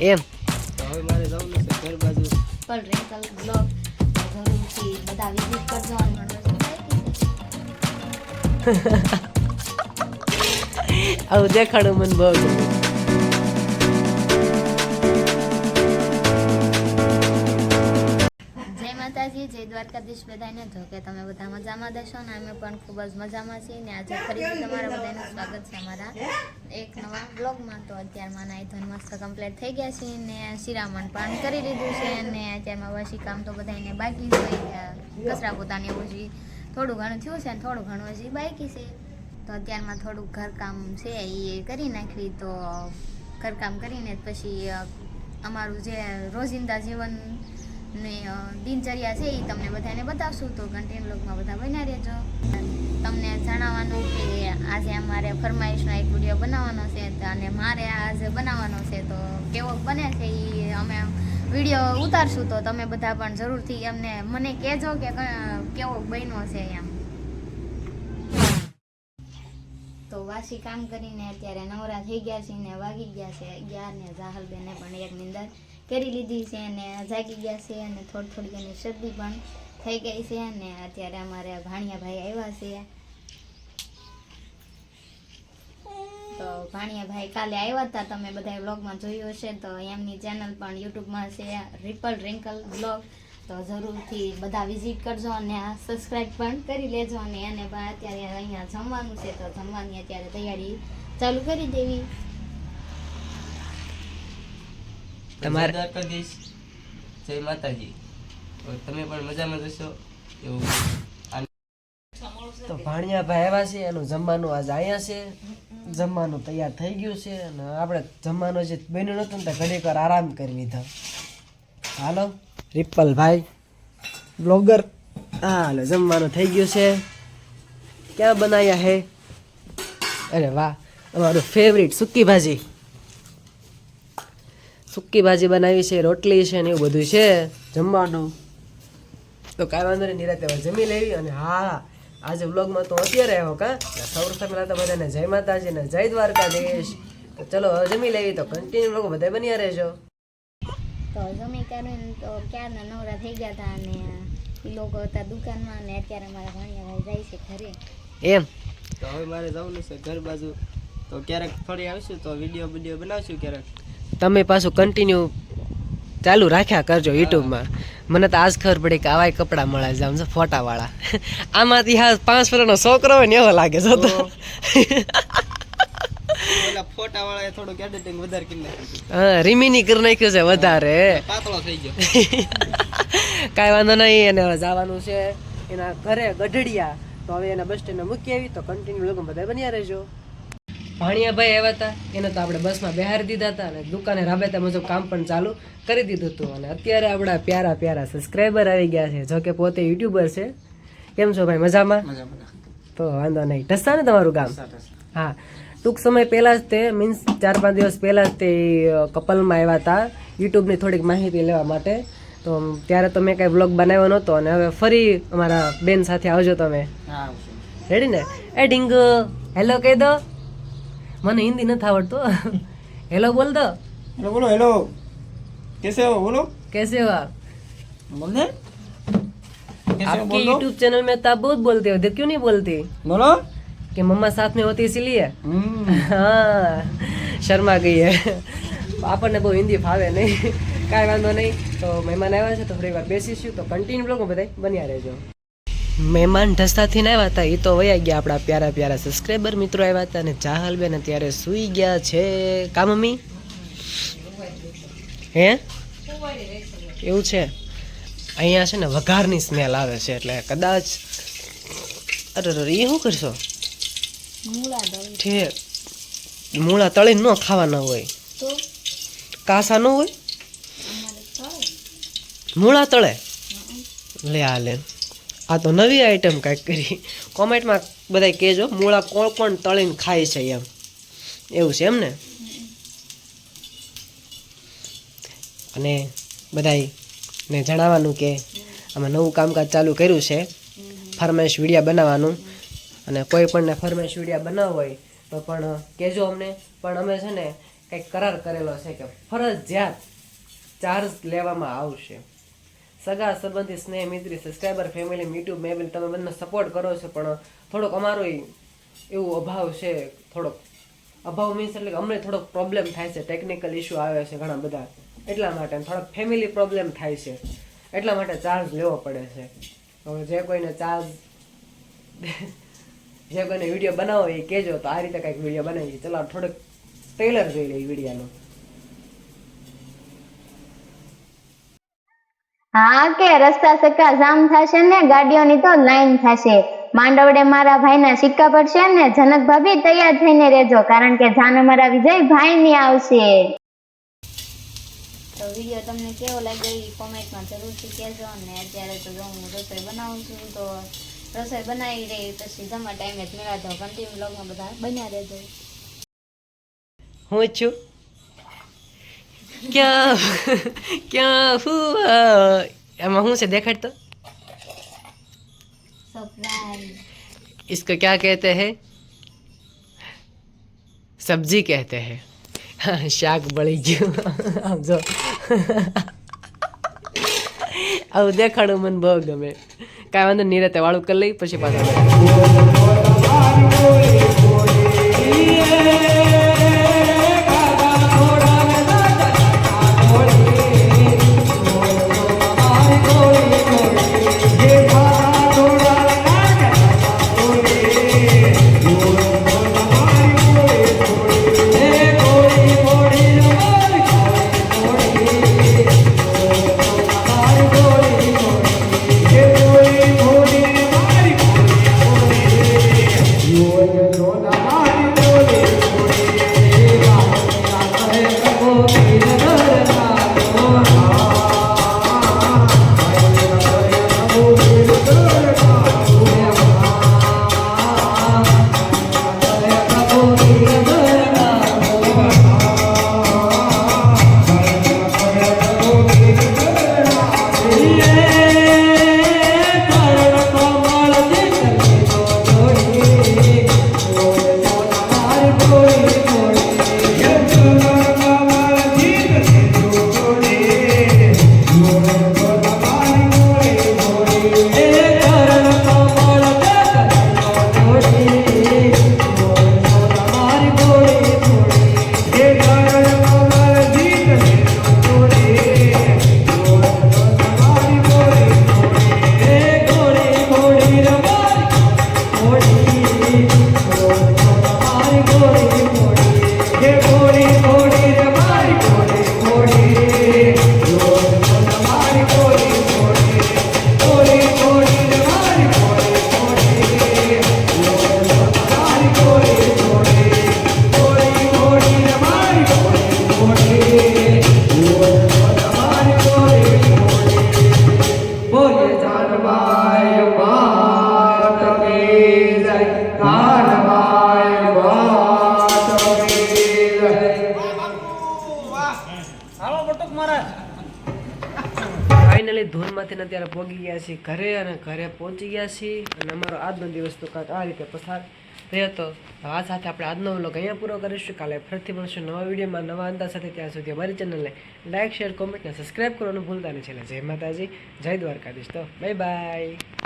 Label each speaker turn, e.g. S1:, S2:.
S1: એમ.
S2: તો હવે મારે જવાનું છે ઘર બાજુ.
S3: પણ રેન્કલ બ્લોગ જરૂરથી બધા વિઝિટ કરજો
S1: આવું દેખાડું મને બહુ
S3: માતાજી, જય દ્વારકાધીશ બધાને. જો કે તમે બધા મજામાં દેશો ને, અમે પણ ખૂબ જ મજામાં છીએ ને, આજે ફરીથી તમારા બધાનું સ્વાગત છે અમારા એક નવા બ્લોગમાં તો અત્યારમાં નાઈ ધોઈને મસ્ત કમ્પ્લીટ થઈ ગયા છે ને, શિરામણ પણ કરી લીધું છે ને, અત્યારમાં વાસી કામ તો બધાને બાકી છે, કચરા પોતાને એવું છે થોડું ઘણું થયું છે ને, થોડું ઘણું હજી બાકી છે. તો અત્યારમાં થોડુંક ઘરકામ છે એ કરી નાખવી, તો ઘરકામ કરીને પછી અમારું જે રોજિંદા જીવન ને દિનચર્યા છે એ તમને બધાને બતાવશું. તો કન્ટેન બ્લોગમાં બધા બન્યા રહેજો. તમને જણાવવાનું કે આજે અમારે ફરમાઈશનો એક વીડિયો બનાવવાનો છે અને મારે આજે બનાવવાનો છે. તો કેવો બને છે એ અમે વીડિયો ઉતારશું. તો તમે બધા પણ જરૂરથી અમને મને કહેજો કે, કેવો બન્યો છે એમ. તો વાસી કામ કરીને અત્યારે નવરા થઈ ગયા છે ને વાગી ગયા છે અગિયાર ને જાહલબેને પણ એક નિંદર. કરી લીધી છે અને જાગી ગયા છે અને થોડી થોડી એની શરદી પણ થઈ ગઈ છે અને અત્યારે અમારે ભાણિયા ભાઈ આવ્યા છે. તો ભાણિયા ભાઈ કાલે આવ્યા હતા, તમે બધા વ્લોગમાં જોયું હશે. તો એમની ચેનલ પણ યુટ્યુબમાં છે, રિપલ રિંકલ બ્લોગ તો જરૂરથી બધા વિઝિટ કરજો અને સબસ્ક્રાઈબ પણ કરી લેજો અને એને પણ અત્યારે અહીંયા જમવાનું છે. તો જમવાની અત્યારે તૈયારી ચાલુ કરી દેવી.
S1: તમારે-
S2: જય જય માતાજી. તમે પણ મજામાં જશો એવું.
S1: તો ભાણિયા ભાઈ આવ્યા છે એનું જમવાનું આજ અહીંયા છે. જમવાનું તૈયાર થઈ ગયું છે અને આપણે જમવાનું જે બન્યું નતું ને તો ઘડીક વાર આરામ કરી લીધો. હાલો રિપલ ભાઈ બ્લોગર. હા હાલો જમવાનું થઈ ગયું છે. ક્યાં બનાવ્યા હે? અરે વાહ અમારું ફેવરિટ સુકી ભાજી. સુકી ભાજી બનાવી છે રોટલી છે ને એવું બધું છે. જમવાનું? તો કાંઈ વાંધો નહીં નિરાતે હવે જમી લેવી અને હા આજે વ્લોગમાં તો અત્યારે આવ્યો કા? સૌરાષ્ટ્ર પહેલાં તો બધાને જય માતાજી ને જય દ્વારકાધીશ. તો ચલો હવે જમી લેવી તો કન્ટિન્યુ લોકો બધા બન્યા રહેજો.
S3: તો જમી કરીને તો ક્યારના નવરા થઈ ગયા હતા અને એ લોકો હતા દુકાનમાં અને અત્યારે મારા ભાણિયા ભાઈ જાય છે ઘરે.
S1: એમ?
S2: તો હવે મારે જવાનું છે ઘર બાજુ. તો ક્યારેક ફરી આવીશું તો વીડિયો વીડિયો બનાવશું ક્યારેક.
S1: તમે પાછું કન્ટિન્યુ ચાલુ રાખ્યા કરજો યુટ્યુબમાં. મને તો આજ ખબર પડી કે આવાય કપડાં મળે છે આમ છે ફોટાવાળા. આમાંથી હા પાંચ વર્ષનો છોકરો હોય ને એવો લાગે છે તો.
S2: પેલા ફોટા થોડુંક એડિટિંગ વધારે કરી નાખ્યું
S1: હા રિમિની કરી નાખ્યું છે વધારે.
S2: પાતળો થઈ ગયો.
S1: કાંઈ વાંધો નહીં એને જવાનું છે. એના ઘરે ગઢડિયા. તો હવે એના બસ સ્ટેન્ડમાં મૂકી આવી તો કન્ટિન્યુ લોકો બધા બન્યા રહેજો. ભાણિયાભાઈ આવ્યા હતા એને તો આપણે બસમાં બેહારી દીધા હતા અને દુકાને રાબેતા મુજબ કામ પણ ચાલુ કરી દીધું હતું. અને અત્યારે આપણા પ્યારા પ્યારા સબસ્ક્રાઈબર આવી ગયા છે જો કે પોતે યુટ્યુબર છે. કેમ છો ભાઈ મજામાં?
S2: મજા મજા
S1: તો વાંધો નહીં. ઢસા ને તમારું ગામ? હા. ટૂંક સમય પહેલાં જ તે મીન્સ ચાર પાંચ દિવસ પહેલાં જ તે કપલમાં આવ્યા હતા યુટ્યુબની થોડીક માહિતી લેવા માટે. તો ત્યારે તો મેં કાંઈ વ્લોગ બનાવ્યો નહોતો અને હવે ફરી અમારા બેન સાથે આવજો તમે. રેડી ને? એ ડિંગ હેલો કહી દો. મને હિન્દી નથી આવડતું હેલો બોલ દો
S2: હેલો બોલો હેલો कैसे हो बोलो
S1: कैसे हो आप
S2: बोलने
S1: आपके यूट्यूब चैनल में तो आप बहुत बोलते हो इधर क्यों नहीं बोलती
S2: बोलो
S1: कि मम्मा साथ में होती इसीलिए
S2: हम्म
S1: હા શર્મા ગઈ હે આપણને બહુ હિન્દી ફાવે નહીં કાંઈ વાંધો નહીં તો મહેમાન આવ્યા છે તો થોડી વાર બેસીશું તો કન્ટિન્યુ લોકો બધા બન્યા રહેજો મહેમાન ઢસતાથી ના આવ્યા હતા એ તો વયા ગયા આપણા પ્યારા પ્યારા સબસ્ક્રાઈબર મિત્રો આવ્યા હતા અને ચાહલબેન અત્યારે સૂઈ ગયા છે. કા મમ્મી? હે? એવું છે? અહીંયા છે ને વઘારની સ્મેલ આવે છે એટલે કદાચ અરે અરે એ શું કરશો? ઠીક. મૂળા તળી ન ખાવાના હોય. કાસા ન હોય? મૂળા તળે? લે આ લે. આ તો નવી આઈટમ કાંઈક કરી. કોમેન્ટમાં બધા કહેજો, મૂળા કોણ કોણ તળીને ખાય છે એમ. એવું છે એમ ને અને બધાય ને જણાવવાનું કે આમાં નવું કામકાજ ચાલુ કર્યું છે. ફરમાઈશ વિડીયા બનાવવાનું. અને કોઈ પણને ફરમાઈશ વિડીયા બનાવવો હોય, તો પણ કહેજો અમને. પણ અમે છે ને, કંઈક કરાર કરેલો છે કે ફરજિયાત ચાર્જ લેવામાં આવશે. સગા સંબંધી સ્નેહ, મિત્રી સબસ્ક્રાઈબર ફેમિલી યુટ્યુબ મેબિલ તમે બંને સપોર્ટ કરો છો, પણ થોડોક અમારો એવું અભાવ છે, થોડોક. અભાવ મીન્સ એટલે કે અમને થોડોક પ્રોબ્લેમ થાય છે ટેકનિકલ ઇસ્યુ આવે છે ઘણા બધા. એટલા માટે થોડોક ફેમિલી પ્રોબ્લેમ થાય છે. એટલા માટે ચાર્જ લેવો પડે છે. હવે જે કોઈને ચાર્જ જે કોઈને વીડિયો બનાવો એ કહેજો તો આ રીતે કંઈક વીડિયો બનાવીએ. ચલો થોડુંક ટ્રેલર જોઈ લઈએ વિડીયોનું
S3: હા કે રસ્તા સક્કા જામ થશે ને ગાડીઓની તો લાઈન થશે. માંડવડે મારા ભાઈના સિક્કા પડશે ને જનક ભાભી તૈયાર થઈને રહેજો કારણ કે જાન અમારા વિજય ભાઈ ની આવશે. તો વીડિયો તમને કેવો લાગ્યો એ કોમેન્ટમાં જરૂરથી કહેજો અને અત્યારે તો જો હું રસોઈ બનાવું છું તો રસોઈ બનાવી રહી પછી જમવા ટાઈમે જ મેળા દો કન્ટિન્યુ બ્લોગમાં બધા બન્યા રહેજો.
S1: હું છું? ક્યાં ક્યાં હુઆ એમાં શું છે દેખાડ તો
S3: સરપ્રાઈઝ
S1: इसको क्या कहते हैं सब्जी कहते हैं શાક બળી ગયું આમ જો આવું દેખાડું મને બહુ ગમે કાંઈ વાંધો નહીં રહેતે વાળું કરી લઈ પછી પાછા છીએ ઘરે અને ઘરે પહોંચી ગયા છીએ અને અમારો આજનો દિવસ તો કાંઈક આ રીતે પસાર રહ્યો હતો આ સાથે આપણે આજનો વ્લોગ અહીંયા પૂરો કરીશું. કાલે ફરીથી મળશું નવા વિડીયોમાં, નવા અંદાજ સાથે. ત્યાં સુધી અમારી ચેનલને લાઇક શેર, કોમેન્ટ અને સબસ્ક્રાઈબ કરવાનું ભૂલતા નહીં. છેલ્લે જય માતાજી, જય દ્વારકાધીશ તો બાય બાય